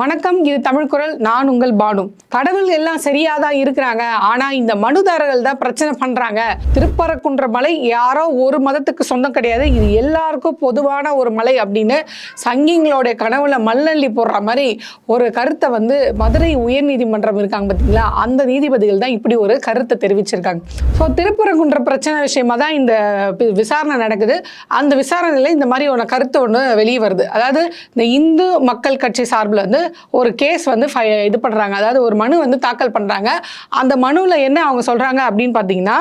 வணக்கம் இது தமிழ் குரல் நான் உங்கள் பானு. கடவுள் எல்லாம் சரியா தான் இருக்கிறாங்க ஆனா இந்த மனுதாரர்கள் தான் பிரச்சனை பண்றாங்க. திருப்பரக்குன்ற மலை யாரோ ஒரு மதத்துக்கு சொந்தம் கிடையாது. இது எல்லாருக்கும் பொதுவான ஒரு மலை அப்படின்னு சங்கிங்களுடைய கனவுல மல்லள்ளி போடுற மாதிரி ஒரு கருத்தை வந்து மதுரை உயர்நீதிமன்றம் இருக்காங்க பார்த்தீங்களா அந்த நீதிபதிகள் தான் இப்படி ஒரு கருத்தை தெரிவிச்சிருக்காங்க. ஸோ திருப்பரங்குன்ற பிரச்சனை விஷயமா தான் இந்த விசாரணை நடக்குது. அந்த விசாரணையில் இந்த மாதிரி ஒன்று கருத்து ஒன்று வெளியே வருது. அதாவது இந்த இந்து மக்கள் கட்சி சார்பில் வந்து ஒரு கேஸ் வந்து ஃபை இது பண்ணுறாங்க அதாவது ஒரு மனு வந்து தாக்கல் பண்ணுறாங்க அந்த மனுவில் என்ன அவங்க சொல்கிறாங்க அப்படின்னு பார்த்தீங்கன்னா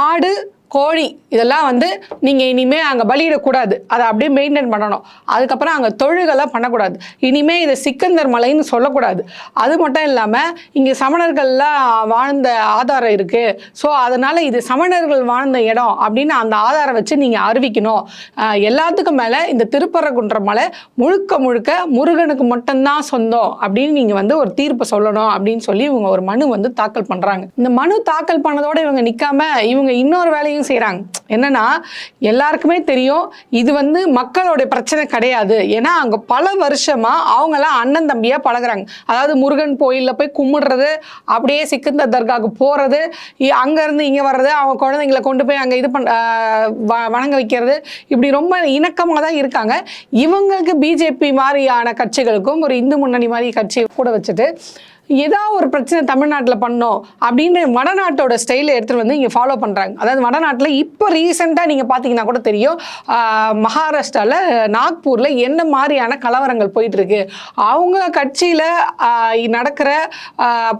ஆடு கோழி இதெல்லாம் வந்து நீங்கள் இனிமேல் அங்கே பலியிடக்கூடாது. அதை அப்படியே மெயின்டைன் பண்ணணும். அதுக்கப்புறம் அங்கே தொழுகெல்லாம் பண்ணக்கூடாது. இனிமேல் இதை சிக்கந்தர் மலைன்னு சொல்லக்கூடாது. அது மட்டும் இல்லாமல் இங்கே சமணர்கள்லாம் வாழ்ந்த ஆதாரம் இருக்குது ஸோ அதனால் இது சமணர்கள் வாழ்ந்த இடம் அப்படின்னு அந்த ஆதாரம் வச்சு நீங்கள் அறிவிக்கணும். எல்லாத்துக்கும் மேலே இந்த திருப்பரங்குன்ற மலை முழுக்க முழுக்க முருகனுக்கு மட்டும்தான் சொந்தம் அப்படின்னு நீங்கள் வந்து ஒரு தீர்ப்பை சொல்லணும் அப்படின்னு சொல்லி இவங்க ஒரு மனு வந்து தாக்கல் பண்ணுறாங்க இந்த மனு தாக்கல் பண்ணதோடு இவங்க நிற்காம இவங்க இன்னொரு வேலையும் செய்கிறாங்க என்னன்னா எல்லாருக்குமே தெரியும் இது வந்து மக்களுடைய பிரச்சனை கிடையாது. ஏன்னா அங்கே பல வருஷமாக அவங்கெல்லாம் அண்ணன் தம்பியாக பழகுறாங்க. அதாவது முருகன் கோயிலில் போய் கும்பிடுறது அப்படியே சிக்கந்தர் தர்காவுக்கு போகிறது அங்கேருந்து இங்கே வர்றது அவங்க குழந்தைங்களை கொண்டு போய் அங்கே இது பண் வ- வணங்க வைக்கிறது இப்படி ரொம்ப இணக்கமாக தான் இருக்காங்க. இவங்களுக்கு பிஜேபி மாதிரியான கட்சிகளுக்கும் ஒரு இந்து முன்னணி மாதிரி கட்சியை கூட வச்சுட்டு ஏதாவது ஒரு பிரச்சனை தமிழ்நாட்டில் பண்ணோம் அப்படின்னு வடநாட்டோட ஸ்டைலை எடுத்துகிட்டு வந்து இங்கே ஃபாலோ பண்ணுறாங்க அதாவது வடநாட்டில் இப்போ ரீசெண்டாக நீங்கள் பார்த்தீங்கன்னா கூட தெரியும் மகாராஷ்டிராவில் நாக்பூரில் என்ன மாதிரியான கலவரங்கள் போயிட்டுருக்கு. அவங்க கட்சியில் நடக்கிற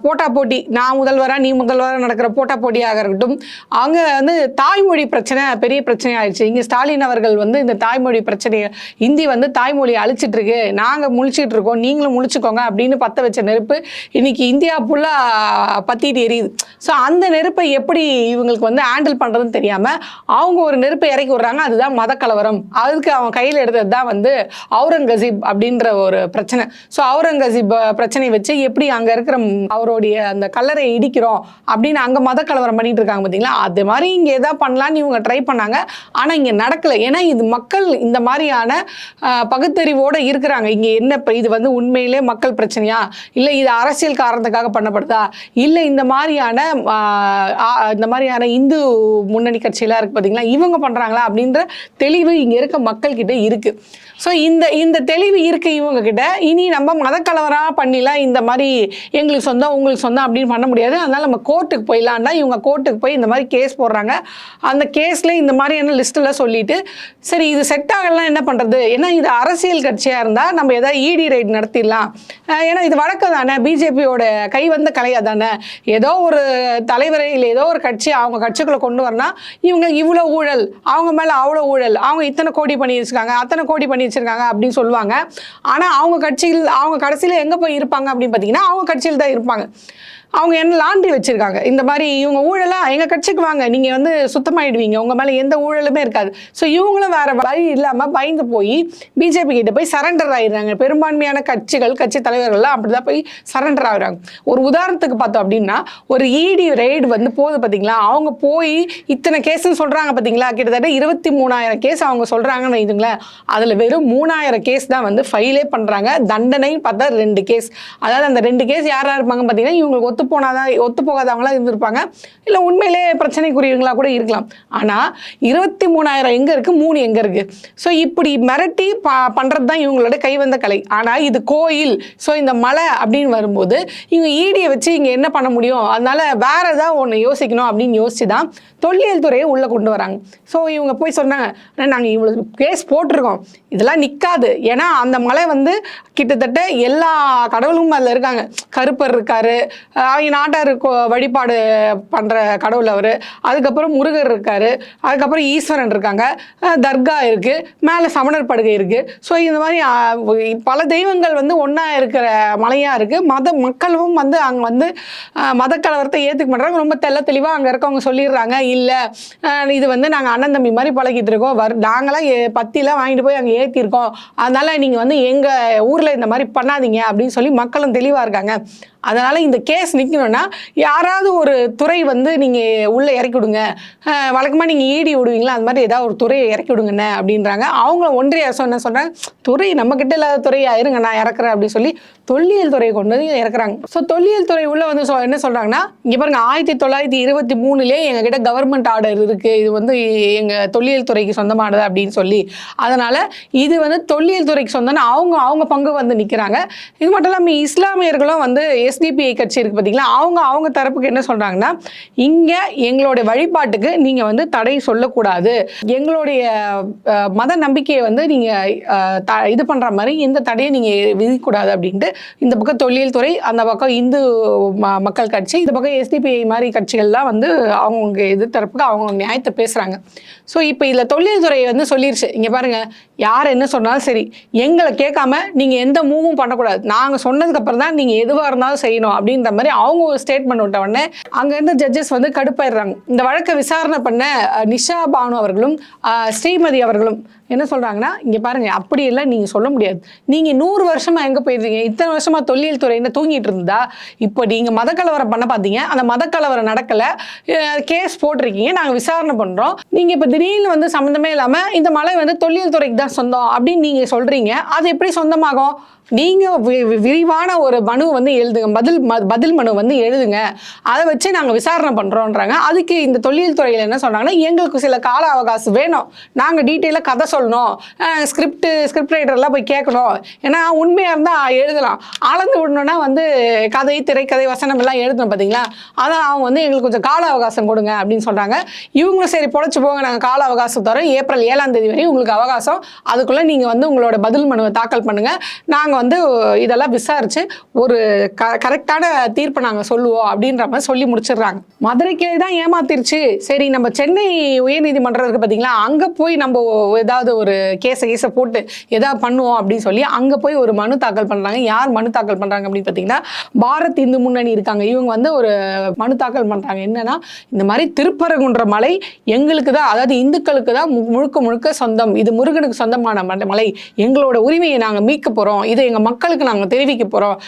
போட்டா போட்டி நான் முதல்வராக நீ முதல்வராக நடக்கிற போட்டா போட்டியாக இருக்கட்டும் அங்கே வந்து தாய்மொழி பிரச்சனை பெரிய பிரச்சனை ஆயிடுச்சு. இங்கே ஸ்டாலின் அவர்கள் வந்து இந்த தாய்மொழி பிரச்சனையை இந்தி வந்து தாய்மொழியை அழிச்சிட்ருக்கு நாங்கள் முழிச்சிட்டு இருக்கோம் நீங்களும் முழிச்சுக்கோங்க அப்படின்னு பற்ற வச்ச நெருப்பு இன்னைக்கு இந்தியா ஃபுல்லாக பற்றிட்டு எரியுது. ஸோ அந்த நெருப்பை எப்படி இவங்களுக்கு வந்து ஹேண்டில் பண்ணுறதுன்னு தெரியாமல் அவங்க ஒரு நெருப்பை இறக்கி விடுறாங்க அதுதான் மத கலவரம் அதுக்கு அவன் கையில் எடுத்தது தான் வந்து அவுரங்கசீப் அப்படின்ற ஒரு பிரச்சனை. ஸோ அவுரங்கசீப் பிரச்சனை வச்சு எப்படி அங்கே இருக்கிற அவருடைய அந்த கல்லறை இடிக்கிறோம் அப்படின்னு அங்கே மத கலவரம் பண்ணிட்டு இருக்காங்க பார்த்தீங்களா அது மாதிரி இங்கே எதாவது பண்ணலான்னு இவங்க ட்ரை பண்ணாங்க. ஆனால் இங்கே நடக்கலை. ஏன்னா இது மக்கள் இந்த மாதிரியான பகுத்தறிவோடு இருக்கிறாங்க. இங்கே என்ன இப்போ இது வந்து உண்மையிலே மக்கள் பிரச்சனையா? இல்லை இது அரசு அரசியல் காரணத்துக்காக பண்ணப்படுதா? இல்லை இந்த மாதிரியான இந்த மாதிரியான இந்து முன்னணி கட்சியெல்லாம் இருக்கு பார்த்தீங்களா இவங்க பண்ணுறாங்களா அப்படின்ற தெளிவு இங்கே இருக்க மக்கள்கிட்ட இருக்கு. ஸோ இந்த இந்த தெளிவு இருக்கு இவங்க கிட்ட இனி நம்ம மதக்கலவராக பண்ணிலாம் இந்த மாதிரி எங்களுக்கு சொந்தம் உங்களுக்கு சொந்தம் அப்படின்னு பண்ண முடியாது. அதனால நம்ம கோர்ட்டுக்கு போயிடலான்னா இவங்க கோர்ட்டுக்கு போய் இந்த மாதிரி கேஸ் போடுறாங்க. அந்த கேஸில் இந்த மாதிரியான லிஸ்ட்டெல்லாம் சொல்லிட்டு சரி இது செட் ஆகலாம் என்ன பண்ணுறது ஏன்னா இது அரசியல் கட்சியாக இருந்தால் நம்ம ஏதாவது இடி ரைட் நடத்திடலாம். ஏன்னா இது வழக்கம் தானே. பிஜேபியோட கை வந்த கலையா தானே ஏதோ ஒரு தலைவரை இல்லை ஏதோ ஒரு கட்சி அவங்க கட்சிக்குள்ளே கொண்டு வரனா இவங்க இவ்வளோ ஊழல் அவங்க மேலே அவ்வளோ ஊழல் அவங்க இத்தனை கோடி பண்ணி வச்சிருக்காங்க அத்தனை கோடி பண்ணி வச்சிருக்காங்க அப்படின்னு சொல்லுவாங்க. ஆனால் அவங்க கட்சியில் அவங்க கடைசியில் எங்கே போய் இருப்பாங்க அப்படின்னு பார்த்தீங்கன்னா அவங்க கட்சியில் தான் இருப்பாங்க. அவங்க என்ன லாண்டி வச்சிருக்காங்க? இந்த மாதிரி இவங்க ஊழலாக எங்கள் கட்சிக்கு வாங்க. நீங்கள் வந்து சுத்தமாயிடுவீங்க. உங்கள் மேலே எந்த ஊழலுமே இருக்காது. ஸோ இவங்களும் வேற வழி இல்லாமல் பயந்து போய் பிஜேபி கிட்ட போய் சரண்டர் ஆயிடுறாங்க. பெரும்பான்மையான கட்சிகள் கட்சி தலைவர்கள்லாம் அப்படி தான் போய் சரண்டர் ஆகுறாங்க. ஒரு உதாரணத்துக்கு பார்த்தோம் அப்படின்னா ஒரு இடி ரெய்டு வந்து போகுது பார்த்தீங்களா அவங்க போய் இத்தனை கேஸ்ன்னு சொல்கிறாங்க பார்த்தீங்களா கிட்டத்தட்ட இருபத்தி மூணாயிரம் கேஸ் அவங்க சொல்கிறாங்கன்னு வைங்களேன் அதில் வெறும் மூணாயிரம் கேஸ் தான் வந்து ஃபைலே பண்ணுறாங்க தண்டனை பார்த்தா ரெண்டு கேஸ் அதாவது அந்த ரெண்டு கேஸ் யாராக இருப்பாங்க பார்த்தீங்கன்னா இவங்களுக்கு ஒத்து போனாதான் ஒத்து போகாதவங்களா இருந்திருப்பாங்க. இல்லை உண்மையிலே பிரச்சனைக்குரியவங்களா கூட இருக்கலாம். ஆனால் இருபத்தி மூணாயிரம் எங்கே இருக்குது மூணு எங்கே இருக்குது ஸோ இப்படி மிரட்டி பா பண்ணுறது தான் இவங்களோட கைவந்த கலை. ஆனால் இது கோயில். ஸோ இந்த மலை அப்படின்னு வரும்போது இவங்க ஈடியை வச்சு இங்கே என்ன பண்ண முடியும்? அதனால் வேறு ஏதாவது ஒன்று யோசிக்கணும் அப்படின்னு யோசிச்சு தான் தொல்லியல் துறையை உள்ளே கொண்டு வராங்க. ஸோ இவங்க போய் சொன்னாங்க நாங்கள் இவ்வளோ கேஸ் போட்டிருக்கோம். இதெல்லாம் நிற்காது ஏன்னா அந்த மலை வந்து கிட்டத்தட்ட எல்லா கடவுளும் அதில் இருக்காங்க. கருப்பர் இருக்காரு அவங்க நாட்டார் கோ- வழிபாடு பண்ணுற கடவுள் அவர். அதுக்கப்புறம் முருகர் இருக்கார். அதுக்கப்புறம் ஈஸ்வரன் இருக்காங்க. தர்கா இருக்குது மேலே சமணர் படுகை இருக்குது ஸோ இந்த மாதிரி பல தெய்வங்கள் வந்து ஒன்றா இருக்கிற மலையாக இருக்குது மத மக்களும் வந்து அங்கே வந்து மதக்கலவரத்தை மத கலவரத்தை ஏற்றுக்க மாட்டாங்க ரொம்ப தெள்ள தெளிவாக அங்கே இருக்கவங்க சொல்லிடுறாங்க. இல்லை இது வந்து நாங்கள் அண்ணன் தம்பி மாதிரி பழகிட்டு இருக்கோம். வர் நாங்களாம் ஏ- பத்திலாம் வாங்கிட்டு போய் அங்கே ஏற்றிருக்கோம் அதனால் நீங்கள் வந்து எங்கள் ஊரில் இந்த மாதிரி பண்ணாதீங்க அப்படின்னு சொல்லி மக்களும் தெளிவாக இருக்காங்க. அதனால் இந்த கேஸ் நிற்கணும்னா யாராவது ஒரு துறை வந்து நீங்கள் உள்ளே இறக்கி விடுங்க. வழக்கமாக நீங்கள் ஈடி விடுவீங்களா? அந்த மாதிரி ஏதாவது ஒரு துறையை இறக்கி விடுங்கண்ணே அப்படின்றாங்க. அவங்க ஒன்றிய அரசு என்ன சொல்கிறாங்க துறை நம்மக்கிட்ட இல்லாத துறையாக இருங்க நான் இறக்குறேன் அப்படின்னு சொல்லி தொல்லியல் துறையை கொண்டு வந்து இறக்குறாங்க. ஸோ தொல்லியல் துறை உள்ளே வந்து சொ- என்ன சொல்கிறாங்கன்னா இங்கே பாருங்க ஆயிரத்தி தொள்ளாயிரத்தி இருபத்தி மூணுலேயே எங்ககிட்ட கவர்மெண்ட் ஆர்டர் இருக்குது இது வந்து எங்கள் தொல்லியல் துறைக்கு சொந்தமானது அப்படின்னு சொல்லி. அதனால் இது வந்து தொல்லியல் துறைக்கு சொந்தம்னு அவங்க அவங்க பங்கு வந்து நிற்கிறாங்க இது மட்டும் இல்லாமல் இஸ்லாமியர்களும் வந்து எஸ்டிபிஐ கட்சி இருக்குது பார்த்தீங்களா அவங்க அவங்க தரப்புக்கு என்ன சொல்கிறாங்கன்னா இங்கே எங்களுடைய வழிபாட்டுக்கு நீங்கள் வந்து தடை சொல்லக்கூடாது. எங்களுடைய மத நம்பிக்கையை வந்து நீங்கள் இது பண்ணுற மாதிரி எந்த தடையை நீங்கள் விதிக்கக்கூடாது அப்படின்ட்டு இந்த பக்கம் தொழில் துறை அந்த பக்கம் இந்து ம- மக்கள் கட்சி இந்த பக்கம் எஸ்டிபிஐ மாதிரி கட்சிகள்லாம் வந்து அவங்கவுங்க எதிர்த்தரப்புக்கு அவங்க நியாயத்தை பேசுகிறாங்க ஸோ இப்போ இதில் தொழில்துறை வந்து சொல்லிருச்சு. இங்கே பாருங்க யார் என்ன சொன்னாலும் சரி எங்களை கேட்காம நீங்கள் எந்த மூவும் பண்ணக்கூடாது. நாங்கள் சொன்னதுக்கப்புறம் தான் நீங்கள் எதுவாக இருந்தாலும் செய்யணும் அப்படின்ற மாதிரி அவங்க ஒரு ஸ்டேட்மெண்ட் விட்ட உடனே அங்கேருந்து ஜட்ஜஸ் வந்து கடுப்பாயிடுறாங்க. இந்த வழக்கை விசாரணை பண்ண நிஷா பானு அவர்களும் ஸ்ரீமதி அவர்களும் என்ன சொல்கிறாங்கன்னா இங்கே பாருங்கள் அப்படி எல்லாம் நீங்கள் சொல்ல முடியாது. நீங்கள் நூறு வருஷமாக எங்கே போயிருந்தீங்க? இத்தனை வருஷமாக தொல்லியல் துறையில் தூங்கிட்டு இருந்தா இப்போ நீங்கள் மதக்கலவரம் பண்ண பார்த்தீங்க அந்த மதக்கலவரம் நடக்கலை கேஸ் போட்டிருக்கீங்க நாங்கள் விசாரணை பண்ணுறோம் நீங்கள் இப்போ திடீர்னு வந்து சம்மந்தமே இல்லாமல் இந்த மலை வந்து தொல்லியல் துறைக்கு தான் சொந்தம் அப்படின்னு நீங்கள் சொல்கிறீங்க அது எப்படி சொந்தமாகும்? நீங்கள் விரிவான ஒரு மனு வந்து எழுதுங்க பதில் ம- பதில் மனு வந்து எழுதுங்க. அதை வச்சு நாங்கள் விசாரணை பண்ணுறோன்றாங்க அதுக்கு இந்த தொல்லியல் துறையில் என்ன சொல்கிறாங்கன்னா எங்களுக்கு சில கால அவகாசம் வேணும். நாங்கள் டீட்டெயிலாக கதை சொல்லணும். ஸ்கிரிப்ட் ஸ்கிரிப்ட் ரைட்டர்லாம் போய் கேட்கணும். ஏன்னா உண்மையாக இருந்தால் எழுதலாம். அளந்து விடணும்னா வந்து கதை திரைக்கதை வசனம் எல்லாம் எழுதணும் பார்த்தீங்களா அதான் அவங்க வந்து எங்களுக்கு கொஞ்சம் கால அவகாசம் கொடுங்க அப்படின்னு சொல்கிறாங்க இவங்களும் சரி பொழைச்சி போங்க. நாங்கள் கால அவகாசம் தரோம். ஏப்ரல் ஏழாம் தேதி வரையும் உங்களுக்கு அவகாசம். அதுக்குள்ளே நீங்கள் வந்து உங்களோட பதில் மனுவை தாக்கல் பண்ணுங்கள் நாங்கள் வந்து இதெல்லாம் விசாரித்து ஒரு க கரெக்டான தீர்ப்பை நாங்கள் சொல்லுவோம் அப்படின்ற மாதிரி சொல்லி முடிச்சிடுறாங்க. மதுரை கிளை தான் ஏமாத்திருச்சு. சரி நம்ம சென்னை உயர்நீதிமன்றம் இருக்குது பார்த்தீங்களா அங்கே போய் நம்ம ஏதாவது ஒரு கேஸை கேஸை போட்டு எதாவது பண்ணுவோம் அப்படின்னு சொல்லி அங்கே போய் ஒரு மனு தாக்கல் பண்ணுறாங்க யார் மனு தாக்கல் பண்ணுறாங்க அப்படின்னு பார்த்தீங்கன்னா பாரத் இந்து முன்னணி இருக்காங்க. இவங்க வந்து ஒரு மனு தாக்கல் பண்ணுறாங்க என்னன்னா இந்த மாதிரி திருப்பரங்குன்ற மலை எங்களுக்கு தான் அதாவது இந்துக்களுக்கு தான் முழுக்க முழுக்க சொந்தம். இது முருகனுக்கு சொந்தமான மலை- மலை. எங்களோட உரிமையை நாங்கள் மீட்க போகிறோம் இதை எங்கள் மக்களுக்கு நாங்கள் தெரிவிக்க போகிறோம்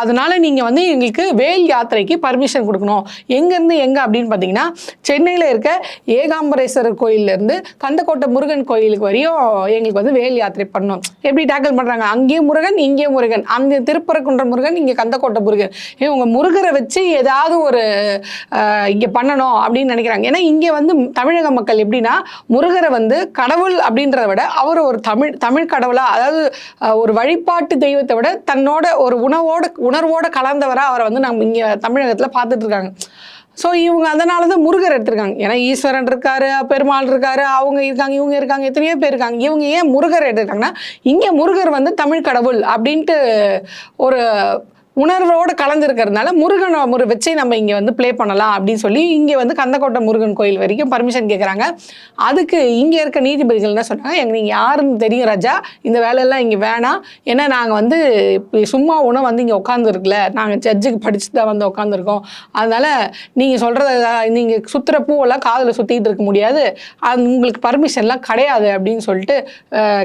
அதனால நீங்கள் வந்து எங்களுக்கு வேல் யாத்திரைக்கு பர்மிஷன் கொடுக்கணும். எங்கேருந்து எங்கே அப்படின்னு பார்த்தீங்கன்னா சென்னையில் இருக்க ஏகாம்பரேஸ்வரர் கோயிலேருந்து கந்தக்கோட்டை முருகன் கோயிலுக்கு வரையும் எங்களுக்கு வந்து வேல் யாத்திரை பண்ணோம். எப்படி டேக்கிள் பண்ணுறாங்க அங்கேயும் முருகன் இங்கேயும் முருகன். அந்த திருப்பரக்குன்ற முருகன் இங்கே கந்தக்கோட்டை முருகன். இவங்க முருகரை வச்சு ஏதாவது ஒரு இங்கே பண்ணணும் அப்படின்னு நினைக்கிறாங்க. ஏன்னா இங்கே வந்து தமிழக மக்கள் எப்படின்னா முருகரை வந்து கடவுள் அப்படின்றத விட அவர் ஒரு தமிழ் தமிழ் கடவுளாக அதாவது ஒரு வழிபாட்டு தெய்வத்தை விட தன்னோட ஒரு உணவோட உணர்வோட கலந்தவராக அவரை வந்து நம்ம இங்கே தமிழகத்தில் பார்த்துட்ருக்காங்க ஸோ இவங்க அதனால தான் முருகர் எடுத்திருக்காங்க. ஏன்னா ஈஸ்வரன் இருக்காரு பெருமாள் இருக்காரு அவங்க இருக்காங்க இவங்க இருக்காங்க எத்தனையோ பேர் இருக்காங்க. இவங்க ஏன் முருகர் எடுத்திருக்காங்கன்னா இங்கே முருகர் வந்து தமிழ் கடவுள் அப்படின்ட்டு ஒரு உணர்வோடு கலந்துருக்கிறதுனால முருகனை முரு வச்சு நம்ம இங்கே வந்து ப்ளே பண்ணலாம் அப்படின்னு சொல்லி இங்கே வந்து கந்தக்கோட்டை முருகன் கோயில் வரைக்கும் பர்மிஷன் கேட்குறாங்க அதுக்கு இங்கே இருக்க நீதிபதிகள் என்ன சொன்னாங்க எங்க நீங்கள் யாருன்னு தெரியும் ராஜா. இந்த வேலையெல்லாம் இங்கே வேணாம். ஏன்னா நாங்கள் வந்து சும்மா உணவு வந்து இங்கே உட்காந்துருக்கல நாங்கள் ஜட்ஜுக்கு படிச்சு தான் வந்து உட்காந்துருக்கோம் அதனால் நீங்கள் சொல்கிறத நீங்கள் சுற்றுற பூவெல்லாம் காதில் சுற்றிட்டு இருக்க முடியாது. அது உங்களுக்கு பர்மிஷன்லாம் கிடையாது அப்படின்னு சொல்லிட்டு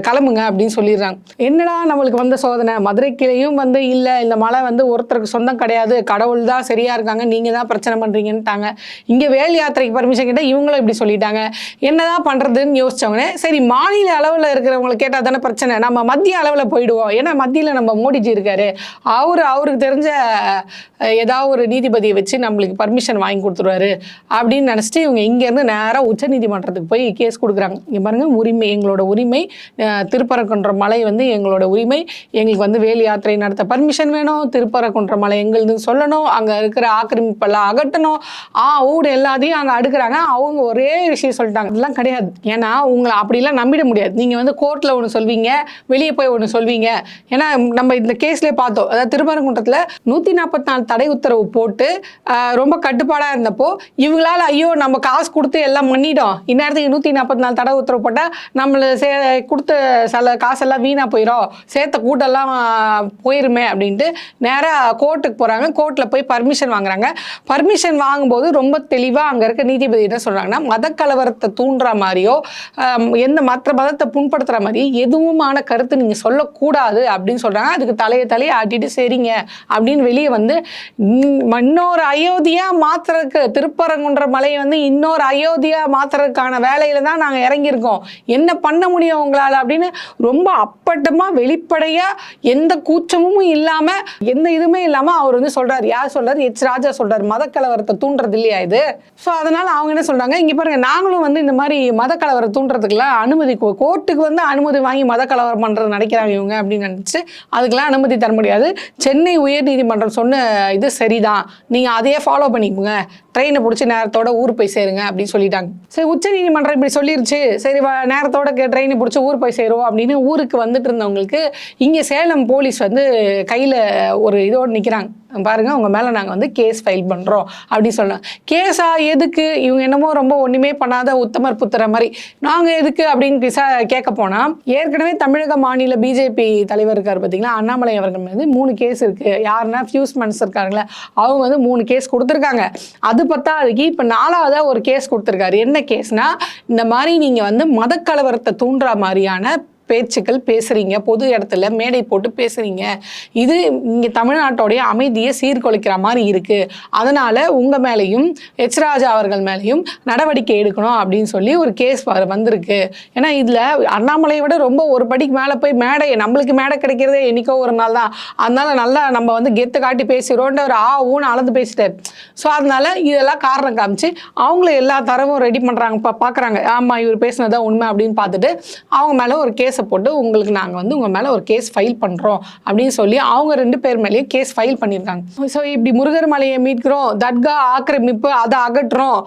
கிளம்புங்க அப்படின்னு சொல்லிடுறாங்க. என்னடா நம்மளுக்கு வந்த சோதனை? மதுரை கிளையும் வந்து இல்லை. இந்த மழை வந்து ஒருத்தருக்கு சொந்தம் கிடையாது. கடவுள் தான் சரியா இருக்காங்க. நீங்க தான் பிரச்சனை பண்றீங்கன்ட்டாங்க இங்க வேல் யாத்திரைக்கு பர்மிஷன் கேட்டால் இவங்களும் இப்படி சொல்லிட்டாங்க. என்னதான் பண்றதுன்னு யோசிச்சவங்க சரி மாநில அளவில் இருக்கிறவங்களை கேட்டால் தானே பிரச்சனை. நம்ம மத்திய அளவில் போயிடுவோம். ஏன்னா மத்தியில் நம்ம மோடிஜி இருக்காரு. அவர் அவருக்கு தெரிஞ்ச ஏதாவது ஒரு நீதிபதியை வச்சு நம்மளுக்கு பர்மிஷன் வாங்கி கொடுத்துருவாரு அப்படின்னு நினச்சிட்டு இவங்க இங்கேருந்து நேராக உச்ச நீதிமன்றத்துக்கு போய் கேஸ் கொடுக்குறாங்க. இங்கே பாருங்க உரிமை எங்களோட உரிமை திருப்பரங்குன்ற மலை வந்து எங்களோட உரிமை. எங்களுக்கு வந்து வேல் யாத்திரை நடத்த பர்மிஷன் வேணும். திருப்பரங்குன்ற மலை எங்களுது சொல்லணும். அங்கே இருக்கிற ஆக்கிரமிப்பெல்லாம் அகட்டணும். ஆ ஊடு எல்லாத்தையும் அங்கே அடுக்கிறாங்க. அவங்க ஒரே விஷயம் சொல்லிட்டாங்க. இதெல்லாம் கிடையாது. ஏன்னா உங்களை அப்படிலாம் நம்பிட முடியாது. நீங்கள் வந்து கோர்ட்டில் ஒன்று சொல்வீங்க. வெளியே போய் ஒன்று சொல்வீங்க. ஏன்னா நம்ம இந்த கேஸ்லேயே பார்த்தோம். அதாவது திருப்பரங்குன்றத்தில் நூற்றி நாற்பத்தி நாலு தடை உத்தரவு போட்டு ரொம்ப கட்டுப்பாடாக இருந்தப்போ இவங்களால் ஐயோ நம்ம காசு கொடுத்து எல்லாம் பண்ணிட்டோம். இந்நேரத்துக்கு நூற்றி நாற்பத்தி நாலு தடை உத்தரவு போட்டால் நம்மள சே கொடுத்த சில காசெல்லாம் வீணாக போயிடும் சேர்த்த கூட்டெல்லாம் போயிருமே அப்படின்ட்டு நேரம் நேராக கோர்ட்டுக்கு போகிறாங்க கோர்ட்டில் போய் பர்மிஷன் வாங்குறாங்க. பர்மிஷன் வாங்கும்போது ரொம்ப தெளிவாக அங்கே இருக்க நீதிபதி என்ன சொல்கிறாங்கன்னா மதக்கலவரத்தை தூண்டுற மாதிரியோ எந்த மற்ற மதத்தை புண்படுத்துகிற மாதிரி எதுவுமான கருத்து நீங்கள் சொல்லக்கூடாது அப்படின்னு சொல்கிறாங்க அதுக்கு தலையை தலையை ஆட்டிட்டு சரிங்க அப்படின்னு வெளியே வந்து இன்னொரு அயோத்தியா மாத்துறதுக்கு திருப்பரங்குன்ற மலையை வந்து இன்னொரு அயோத்தியா மாத்துறதுக்கான வேலையில தான் நாங்கள் இறங்கியிருக்கோம். என்ன பண்ண முடியும் உங்களால் அப்படின்னு ரொம்ப அப்பட்டமாக வெளிப்படையாக எந்த கூச்சமும் இல்லாமல் எந்த இதுவுமே இல்லாமல் அவர் வந்து சொல்கிறார் யார் சொல்கிறார் எச் ராஜா சொல்கிறார் மத கலவரத்தை தூண்டுறது இல்லையா இது? ஸோ அதனால் அவங்க என்ன சொல்கிறாங்க இங்கே பாருங்க நாங்களும் வந்து இந்த மாதிரி மத கலவரம் தூண்டுறதுக்குலாம் அனுமதி கோ- கோர்ட்டுக்கு வந்து அனுமதி வாங்கி மத கலவரம் பண்றது நினைக்கிறாங்க இவங்க அப்படின்னு நினச்சி அதுக்கெல்லாம் அனுமதி தர முடியாது. சென்னை உயர்நீதிமன்றம் சொன்ன இது சரிதான். நீங்கள் அதையே ஃபாலோ பண்ணிக்கோங்க. ட்ரெயினை பிடிச்சி நேரத்தோட ஊர் போய் சேருங்க அப்படின்னு சொல்லிட்டாங்க. சரி உச்ச நீதிமன்றம் இப்படி சொல்லிருச்சு. சரி நேரத்தோட ட்ரெயினை பிடிச்சி ஊர் போய் சேருவோம் அப்படின்னு ஊருக்கு வந்துட்டு இருந்தவங்களுக்கு இங்கே சேலம் போலீஸ் வந்து கையில் ஒரு இதோடு நிற்கிறாங்க பாருங்கள் உங்கள் மேலே நாங்கள் வந்து கேஸ் ஃபைல் பண்ணுறோம் அப்படின்னு சொன்னாங்க கேஸா எதுக்கு? இவங்க என்னமோ ரொம்ப ஒன்றுமே பண்ணாத உத்தமர் புத்திர மாதிரி. நாங்கள் எதுக்கு அப்படின்னு விசா கேட்க போனால் ஏற்கனவே தமிழக மாநில பிஜேபி தலைவர் இருக்கார் பார்த்தீங்களா அண்ணாமலை அவர்கள் வந்து மூணு கேஸ் இருக்குது யாருன்னா ஃபியூஸ் மன்ஸ் இருக்காங்களே அவங்க வந்து மூணு கேஸ் கொடுத்துருக்காங்க. அது பத்தாதுக்கு இப்போ நாலாவதாக ஒரு கேஸ் கொடுத்துருக்காரு. என்ன கேஸ்னால் இந்த மாதிரி நீங்கள் வந்து மதக்கலவரத்தை தூண்டுற மாதிரியான பேச்சுக்கள் பேசுறீங்க பொது இடத்துல மேடை போட்டு பேசுறீங்க. இது இங்கே தமிழ்நாட்டோடைய அமைதியை சீர்குலைக்கிற மாதிரி இருக்கு. அதனால உங்க மேலேயும் எச் ராஜா அவர்கள் மேலேயும் நடவடிக்கை எடுக்கணும் அப்படின்னு சொல்லி ஒரு கேஸ் வந்திருக்கு. ஏன்னா இதுல அண்ணாமலையை விட ரொம்ப ஒரு படிக்கு மேலே போய் மேடை நம்மளுக்கு மேடை கிடைக்கிறதே என்னைக்கோ ஒரு நாள் தான். அதனால நல்லா நம்ம வந்து கெத்து காட்டி பேசுகிறோன்ற ஒரு ஆ ஊன்னு அளந்து பேசிட்டார். ஸோ அதனால இதெல்லாம் காரணம் காமிச்சு அவங்கள எல்லா தரவும் ரெடி பண்ணுறாங்க பா பார்க்குறாங்க ஆமாம் இவர் பேசினதான் உண்மை அப்படின்னு பார்த்துட்டு அவங்க மேலே ஒரு கேஸை போட்டு உங்களுக்கு நாங்கள் வந்து உங்கள் மேலே ஒரு கேஸ் ஃபைல் பண்ணுறோம் அப்படின்னு சொல்லி அவங்க ரெண்டு பேர் மேலேயும் கேஸ் ஃபைல் பண்ணியிருக்காங்க. ஸோ இப்படி முருகர் மலையை மீட்கிறோம் தட்கா ஆக்கிரமிப்பு அதை அகற்றுறோம்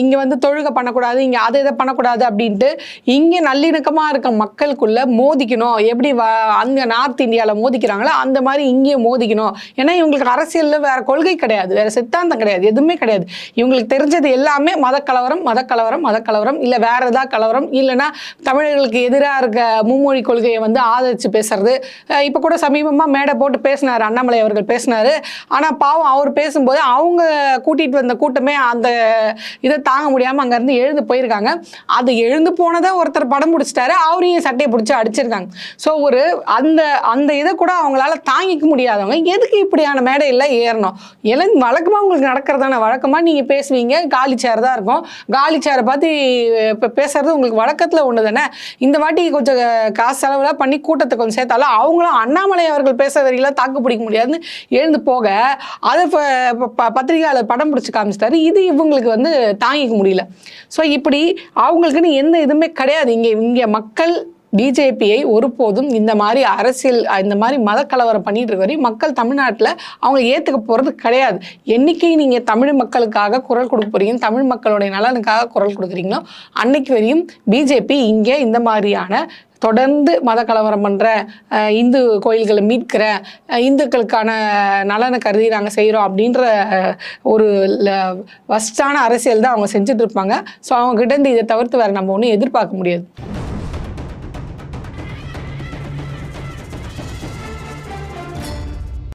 இங்கே வந்து தொழுகை பண்ணக்கூடாது இங்கே அதை இதை பண்ணக்கூடாது அப்படின்ட்டு இங்கே நல்லிணக்கமாக இருக்க மக்களுக்குள்ளே மோதிக்கணும். எப்படி வ அங்கே நார்த் இந்தியாவில் மோதிக்கிறாங்களோ அந்த மாதிரி இங்கேயும் மோதிக்கணும். ஏன்னா இவங்களுக்கு அரசியலில் வேறு கொள்கை கிடையாது வேறு சித்தாந்தம் கிடையாது எதுவுமே கிடையாது. இவங்களுக்கு தெரிஞ்சது எல்லாமே மதக்கலவரம் மதக்கலவரம் மதக்கலவரம் இல்லை வேறு ஏதாவது கலவரம் இல்லைன்னா தமிழர்களுக்கு எதிராக இருக்க மும்மொழி கொள்கையை வந்து ஆதரித்து பேசுறது. இப்போ கூட சமீபமாக மேடை போட்டு பேசினார் அண்ணாமலை அவர்கள் பேசினாரு. ஆனால் பாவம் அவர் பேசும்போது அவங்க கூட்டிகிட்டு வந்த கூட்டமே அந்த இதை தாங்க முடியாமல் அங்கேருந்து எழுந்து போயிருக்காங்க. அது எழுந்து போனதை ஒருத்தர் படம் பிடிச்சிட்டாரு. அவரையும் சட்டையை பிடிச்சி அடிச்சிருக்காங்க. ஸோ ஒரு அந்த அந்த இதை கூட அவங்களால தாங்கிக்க முடியாதவங்க எதுக்கு இப்படியான மேடையில் ஏறணும்? எல்லாம் வழக்கமாக உங்களுக்கு நடக்கிறதான? வழக்கமாக நீங்கள் பேசுவீங்க காலி சேர் தான் இருக்கும். காலி சேரை பற்றி இப்போ பேசுறது உங்களுக்கு வழக்கத்தில் ஒன்று தானே இந்த வாட்டி கொஞ்சம் காசு செலவில் பண்ணி கூட்டத்தை கொஞ்சம் சேர்த்தாலும் அவங்களும் அண்ணாமலை அவர்கள் பேச தாக்கு பிடிக்க முடியாதுன்னு எழுந்து போக அதை ப- பத்திரிகையாளர் படம் பிடிச்சி காமிச்சிட்டாரு. இது இவங்களுக்கு வந்து தாங்கிக்க முடியல. ஸோ இப்படி அவங்களுக்குன்னு எந்த இதுவுமே கிடையாது. இங்கே இங்கே மக்கள் பிஜேபியை ஒருபோதும் இந்த மாதிரி அரசியல் இந்த மாதிரி மத கலவரம் பண்ணிட்டு இருக்க வரையும் மக்கள் தமிழ்நாட்டில் அவங்க ஏற்றுக்க போகிறது கிடையாது. என்னைக்கு நீங்கள் தமிழ் மக்களுக்காக குரல் கொடுக்க போகிறீங்க தமிழ் மக்களுடைய நலனுக்காக குரல் கொடுக்குறீங்களோ அன்னைக்கு வரையும் பிஜேபி இங்கே இந்த மாதிரியான தொடர்ந்து மத கலவரம் பண்ணுற இந்து கோயில்களை மீட்கிற இந்துக்களுக்கான நலனை கருதி நாங்கள் செய்கிறோம் அப்படின்ற ஒரு வஸ்டான அரசியல் தான் அவங்க செஞ்சுட்டு இருப்பாங்க. ஸோ அவங்க இதை தவிர்த்து வேறு நம்ம ஒன்றும் எதிர்பார்க்க முடியாது.